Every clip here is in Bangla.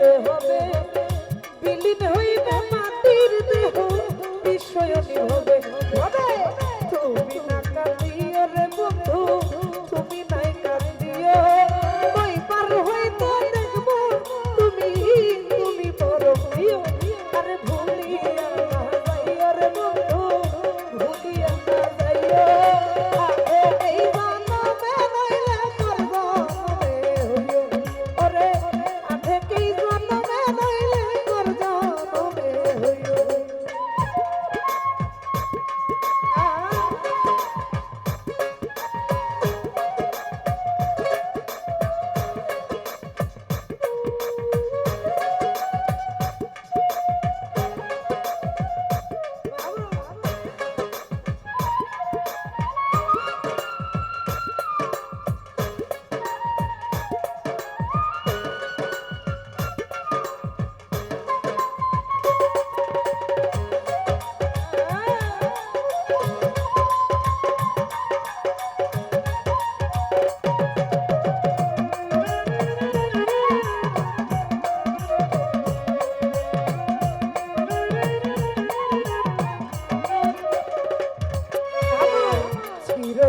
দেহ বিলীন হইবে মাটির দেহ বিশ্বয়নী হবে। হবে।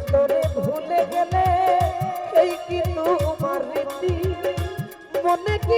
তোরে ভুলে গেলে এই কি তোমার রীতি? মনে কি